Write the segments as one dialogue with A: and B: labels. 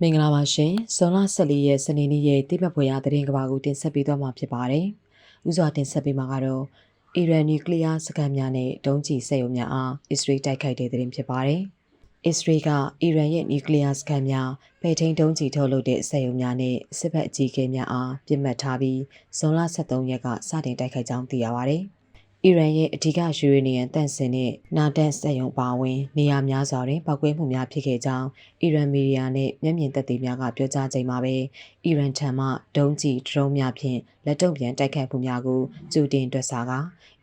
A: မင်္ဂလာပါရှင်။ဇွန်လ14ရက်စနေနေ့ရဲ့တိပတ်ဖွယ်ရာသတင်းကဘာကိုတင်ဆက်ပေးသွားမှာဖြစ်ပါတယ်။ဥစွာတင်ဆက်ပေးမှာကတော့အီရန်နျူကလ িয়ার စကန်များနဲ့ဒုံးကျည်စက်ရုံများအားအစ္စရေးတိုက်ခိုက်တဲ့သတင်းဖြစ်ပါတယ်။အစ္စရေးကအီရန်ရဲ့နျူကလ িয়ার စကန်များဖိထိန်ဒုံးကျည်ထုတ်လုပ်တဲ့စက်ရုံများနဲ့စစ်ဘက်အကြီးအကဲများအားပြစ်မှတ်ထားပြီးဇွန်လ23ရက်ကစတင်တိုက်ခိုက်ကြောင်းသိရပါတယ်။ အီရန်ရဲ့အဓိကယူရေနီယံတန့်စင်တဲ့နာတန့်စက်ရုံပါဝင်နေရာများစွာတွင်ပောက်ကွဲမှုများဖြစ်ခဲ့ကြောင်းအီရန်မီဒီယာနှင့်မျက်မြင်သက်သေများကပြောကြားချိန်မှာပဲအီရန်ထံမှဒုံးကျည်ဒရုန်းများဖြင့်လက်တုပ်ပြန်တိုက်ခိုက်မှုများကိုကြိုတင်တွက်ဆက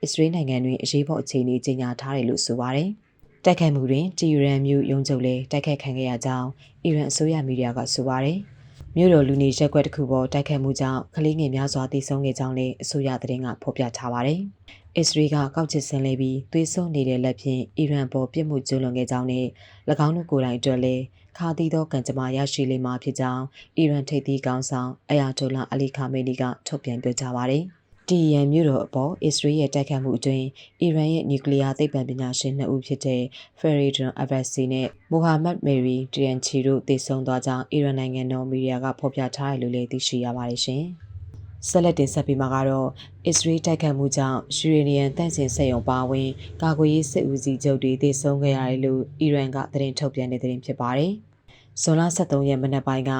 A: အစ္စရေးနိုင်ငံတွင်အရေးပေါ်အခြေအနေကြေညာထားတယ်လို့ဆိုပါတယ်။တိုက်ခိုက်မှုတွင်တီရန်မြို့ရုံးချုပ်လည်းတိုက်ခိုက်ခံခဲ့ရကြောင်းအီရန်အစိုးရမီဒီယာကဆိုပါတယ်။ မြို့တော်လူနေရက်ကွက်တစ်ခုပေါ်တိုက်ခိုက်မှုကြောင့်ကလေးငယ်များစွာတိဆုံးခဲ့ကြောင်းလည်းအစိုးရသတင်းကဖော်ပြထားပါတယ်။အစ္စရေးကကောက်ချစ်ဆင်းလဲပြီးသွေးဆုံနေတဲ့လက်ဖြင့်အီရန်ပေါ်ပြစ်မှုကျူးလွန်ခဲ့ကြောင်းနဲ့၎င်းတို့ကိုယ်တိုင်အတွက်လည်းခါတီသောကံကြမ္မာရရှိလိမ့်မှာဖြစ်ကြောင်းအီရန်ထိပ်သီးကောင်ဆောင်အယာတိုလာအလီခါမေနီကထုတ်ပြန်ပြောကြားပါတယ်။ တီယန်မြို့တော်အပေါ်အစ္စရေးရဲ့တိုက်ခတ်မှုအတွင်းအီရန်ရဲ့နျူကလ িয়ার သိပ္ပံပညာရှင်နှစ်ဦးဖြစ်တဲ့ Feridun Abbasi နဲ့ Mohammad Meri Tianchi တို့သေဆုံးသွားကြောင်းအီရန်နိုင်ငံတော်မီဒီယာကဖော်ပြထားတယ်လို့လည်းသိရှိရပါတယ်ရှင်။ဆက်လက်တင်ဆက်ပေးမှာကတော့အစ္စရေးတိုက်ခတ်မှုကြောင့်ယူရေနီယံတန့်စင်စက်ရုံပါဝင်ကာကွယ်ရေးစစ်ဦးစီးချုပ်တွေသေဆုံးခဲ့ရတယ်လို့အီရန်ကသတင်းထုတ်ပြန်တဲ့သတင်းဖြစ်ပါတယ်။ဇွန်လ23ရက်မနက်ပိုင်းက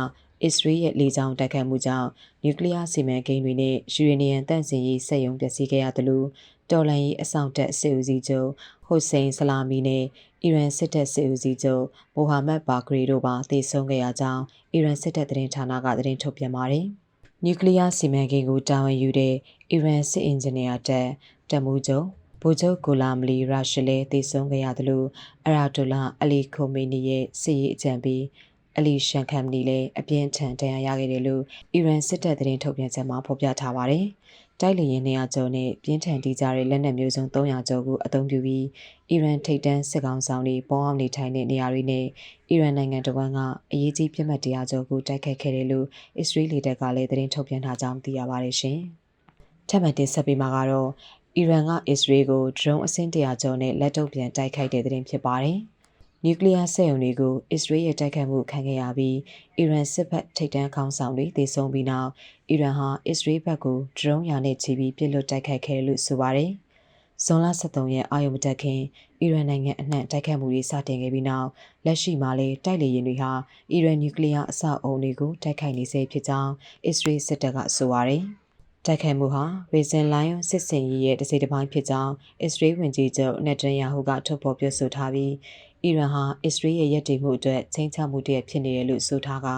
A: အစ္စရေးရဲ့လေကြောင်းတိုက်ခတ်မှုကြောင့်နျူကလ িয়ার စီမံကိန်းတွေနဲ့ယူရေနီယံတန့်စင်ရေးစက်ရုံပျက်စီးခဲ့ရသလိုတော်လန်ရေးအဆောင်တက်စစ်ဦးစီးချုပ်ဟိုစိန်ဆလာမီနဲ့အီရန်စစ်တပ်စစ်ဦးစီးချုပ်မိုဟာမက်ဘာဂရီတို့ပါသေဆုံးခဲ့ရကြောင်းအီရန်စစ်တပ်သတင်းဌာနကသတင်းထုတ်ပြန်ပါတယ်။နျူကလ িয়ার စီမံကိန်းကိုတာဝန်ယူတဲ့အီရန်စစ်အင်ဂျင်နီယာတပ်တပ်မှုချုပ်ဗိုလ်ချုပ်ဂိုလာမလီရာရှလဲတည်ဆုံးခဲ့ရသလိုအရာဒိုလာအလီခိုမီနီရဲ့စစ်ရေးအကြံပေး အလီရှန်ခမ်နီလည်းအပြင်းထန်ဒဏ်ရာရခဲ့တယ်လို့အီရန်စစ်တပ်သတင်းထုတ်ပြန်ချက်မှာဖော်ပြထားပါတယ်။တိုက်လေရင်200ကျော်နဲ့ပြင်းထန်တီးကြတဲ့လက်နက်မျိုးစုံ300ကျော်ကိုအသုံးပြုပြီးအီရန်ထိပ်တန်းစစ်ကောင်ဆောင်တွေပေါအောင်နေထိုင်တဲ့နေရာတွေနဲ့အီရန်နိုင်ငံတော်ကအရေးကြီးပြစ်မှတ်တရားကျော်ကိုတိုက်ခတ်ခဲ့တယ်လို့အစ္စရေးလေတပ်ကလည်းသတင်းထုတ်ပြန်ထားကြောင်းသိရပါတယ်ရှင်။ထပ်မံတင်ဆက်ပေးမှာကတော့အီရန်ကအစ္စရေးကို drone အဆင့်တရာကျော်နဲ့လက်တုပ်ပြန်တိုက်ခိုက်တဲ့တဲ့တင်ဖြစ်ပါတယ်။ နျူကလ িয়ার စက်ရုံတွေကိုအစ္စရေးရဲ့တိုက်ခိုက်မှုခံခဲ့ရပြီးအီရန်စစ်ဘက်ထိပ်တန်းခေါင်းဆောင်တွေသေဆုံးပြီးနောက်အီရန်ဟာအစ္စရေးဘက်ကိုဒရုန်းယာနဲ့ချီပြီးပစ်လွတ်တိုက်ခိုက်ခဲ့တယ်လို့ဆိုပါတယ်။ဇွန်လ23ရက်အာရုံမတက်ခင်အီရန်နိုင်ငံအနှံ့တိုက်ခိုက်မှုတွေစတင်ခဲ့ပြီးနောက်လက်ရှိမှာလည်းတိုက်လေယာဉ်တွေဟာအီရန်နျူကလ িয়ার အဆောက်အုံတွေကိုတိုက်ခိုက်နေစေဖြစ်ကြောင်းအစ္စရေးစစ်တပ်ကဆိုပါတယ်။တိုက်ခိုက်မှုဟာ Reason Lion စစ်စင်ရေးရဲ့တစ်စိတ်တစ်ပိုင်းဖြစ်ကြောင်းအစ္စရေးဝန်ကြီးချုပ်နက်တန်ယာဟုကထုတ်ဖော်ပြောဆိုထားပြီး အီရန်ဟာအစ္စရေးရဲ့ရည်တည်မှုအတွက်ချိန်ချမှုတည်းဖြစ်နေတယ်လို့ဆိုထားက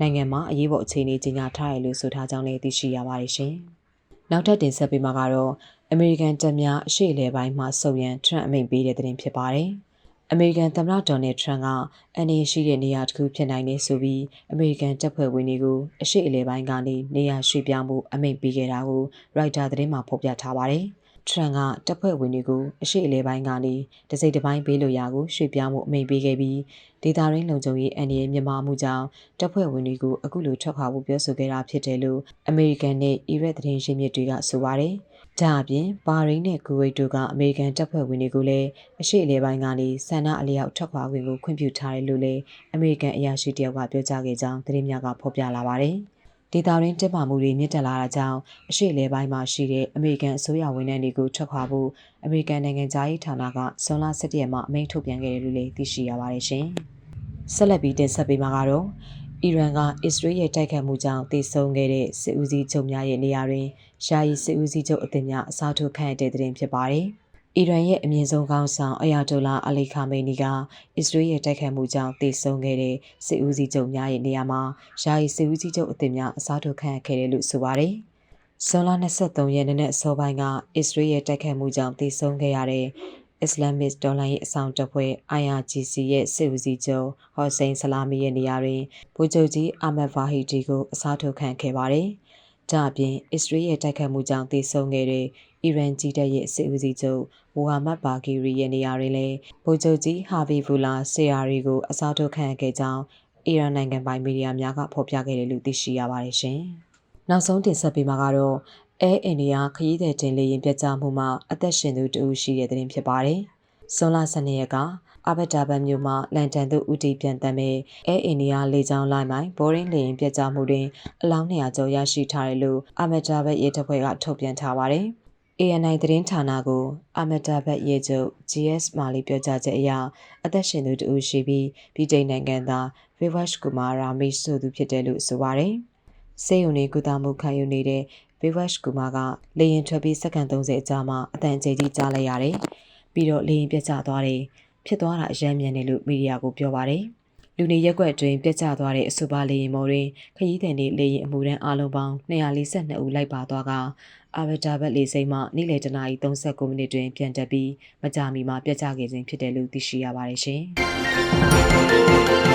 A: နိုင်ငံမှာအရေးပေါ်အခြေအနေကြီးညာထားတယ်လို့ဆိုထားကြောင်းလည်းသိရှိရပါတယ်ရှင်။နောက်ထပ်တင်ဆက်ပေးမှာကတော့အမေရိကန်တပ်များအရှေ့အလယ်ပိုင်းမှာစုံရန်ထရန့်အမိန့်ပေးတဲ့သတင်းဖြစ်ပါတယ်။အမေရိကန်သမ္မတဒေါ်နယ်ထရန့်ကအန်ဒီရှိတဲ့နေရာတစ်ခုဖြစ်နိုင်နေဆိုပြီးအမေရိကန်တပ်ဖွဲ့ဝင်တွေကိုအရှိအလဲပိုင်းကနေနေရာရွှေ့ပြောင်းမှုအမိန့်ပေးခဲ့တာကိုရိုက်တာသတင်းမှာဖော်ပြထားပါတယ်။ ထရန်ကတပ်ဖွဲ့ဝင်တွေကိုအရှိအလဲပိုင်းကနေတစိမ့်တစ်ပိုင်းဘေးလိုရာကိုရွှေ့ပြောင်းမှုအမိန့်ပေးခဲ့ပြီးဒေတာရင်းလုံခြုံရေးအန်ဒီရဲ့မြန်မာမှုကြောင့်တပ်ဖွဲ့ဝင်တွေကိုအခုလိုထွက်ခွာဖို့ပြောဆိုခဲ့တာဖြစ်တယ်လို့အမေရိကန်နဲ့အီရတ်သတင်းရင်းမြစ်တွေကဆိုပါတယ်။ဒါအပြင်ဘာရိန်းနဲ့ကူဝိတ်တို့ကအမေရိကန်တပ်ဖွဲ့ဝင်တွေကိုလည်းအရှိအလဲပိုင်းကနေဆန္ဒအလျောက်ထွက်ခွာခွင့်ကိုခွင့်ပြုထားတယ်လို့လည်းအမေရိကန်အရာရှိတယောက်ကပြောကြားခဲ့ကြောင်းသတင်းများကဖော်ပြလာပါတယ်။ ဒေတာရင်းတက်ပါမှုတွေမြင့်တက်လာတာကြောင့်အရှိလေပိုင်းမှာရှိတဲ့အမေရိကန်အစိုးရဝန်ထမ်းတွေကိုထွက်ခွာဖို့အမေရိကန်နိုင်ငံသားရေးဌာနကဇွန်လ17ရက်မှာအမိန့်ထုတ်ပြန်ခဲ့တယ်လို့လည်းသိရှိရပါတယ်ရှင်။ဆက်လက်ပြီးတင်ဆက်ပေးမှာကတော့အီရန်ကအစ္စရေးရဲ့တိုက်ခတ်မှုကြောင့်တေဆုံးခဲ့တဲ့စစ်ဦးစီးချုပ်များရဲ့နေရာတွင်ယာယီစစ်ဦးစီးချုပ်အသစ်များအစားထိုးခန့်တဲ့တဲ့တင်ဖြစ်ပါတယ်။ အီရန်ရဲ့အမြင့်ဆုံးခေါင်းဆောင်အယာတိုလာအလီခါမေနီကအစ္စရေးရဲ့တိုက်ခိုက်မှုကြောင့်တေဆုံးခဲ့တဲ့စစ်ဦးစီးချုပ်များရဲ့နေရာမှာယာယီစစ်ဦးစီးချုပ်အသစ်များအစားထိုးခံရခဲ့တယ်လို့ဆိုပါတယ်။ဇွန်လ23ရက်နေ့နဲ့အစောပိုင်းကအစ္စရေးရဲ့တိုက်ခိုက်မှုကြောင့်တေဆုံးခဲ့ရတဲ့အစ္စလာမစ်ဒေါ်လာရေးအဆောင်တပ်ဖွဲ့ IRGC ရဲ့စစ်ဦးစီးချုပ်ဟော့စိန်ဆလာမီရဲ့နေရာတွင်ဗိုလ်ချုပ်ကြီးအာမတ်ဗာဟီဒီကိုအစားထိုးခံခဲ့ပါတယ်။ဒါအပြင်အစ္စရေးရဲ့တိုက်ခိုက်မှုကြောင့်တေဆုံးခဲ့တဲ့ အီရန်ကြီးတပ်ရဲ့စစ်ဦးစီးချုပ်မိုဟာမက်ဘာဂီရီရဲ့နေရာတွင်လည်းဗိုလ်ချုပ်ကြီးဟာဗီဘူလာဆီယာရီကိုအစားထိုးခံခဲ့ကြောင်းအီရန်နိုင်ငံပိုင်မီဒီယာများကဖော်ပြခဲ့တယ်လို့သိရှိရပါတယ်ရှင်။နောက်ဆုံးတင်ဆက်ပေးမှာကတော့အဲအိန္ဒိယခရီးသည်တင်လေရင်ပြတ်ကျမှုမှာအသက်ရှင်သူတဦးရှိတဲ့တဲ့တင်ဖြစ်ပါတယ်။ဇွန်လ12ရက်ကအာဘတ်တာဘတ်မြို့မှလန်တန်သို့ဦးတည်ပြန်တမ်းမဲ့အဲအိန္ဒိယလေကြောင်းလိုင်းမိုင်ဘောရင်းလေရင်ပြတ်ကျမှုတွင်အလောင်း200ကျော်ရရှိထားတယ်လို့အာမတ်တာဘတ်ရဲတပ်ဖွဲ့ကထုတ်ပြန်ထားပါတယ်။ ANI သတင်းဌာနကိုအာမတ်တာဘတ်ရဲချုပ် GS မာလီပြောကြားချက်အရအသက်ရှင်သူတဦးရှိပြီးပြည်ထိုင်နိုင်ငံသားဝေဝက်ကူမာရာမီဆိုသူဖြစ်တယ်လို့ဆိုပါတယ်။စေယုံနေကုသမှုခံယူနေတဲ့ဝေဝက်ကူမာကလေရင်ထွက်ပြီးစက္ကန့်30အကြာမှအတန်အကျကြီးကြားလိုက်ရတယ်။ပြီးတော့လေရင်ပြတ်ကျသွားတယ်။ဖြစ်သွားတာအယမ်းမြန်တယ်လို့မီဒီယာကိုပြောပါတယ်။ လူနေရက်ွက်အတွင်းပြတ်ကျသွားတဲ့အဆိုပါလေရင်မော်တွင်ခရီးသည်တွေလေရင်အမှုရန်အလုံးပေါင်း242ဦးလိုက်ပါသွားကအာဗတာဘတ်လေစိမ်းမှနေ့လယ်တနာရီ39မိနစ်တွင်ပြန်တက်ပြီးမကြာမီမှာပြတ်ကျခဲ့ခြင်းဖြစ်တယ်လို့သိရှိရပါတယ်ရှင်။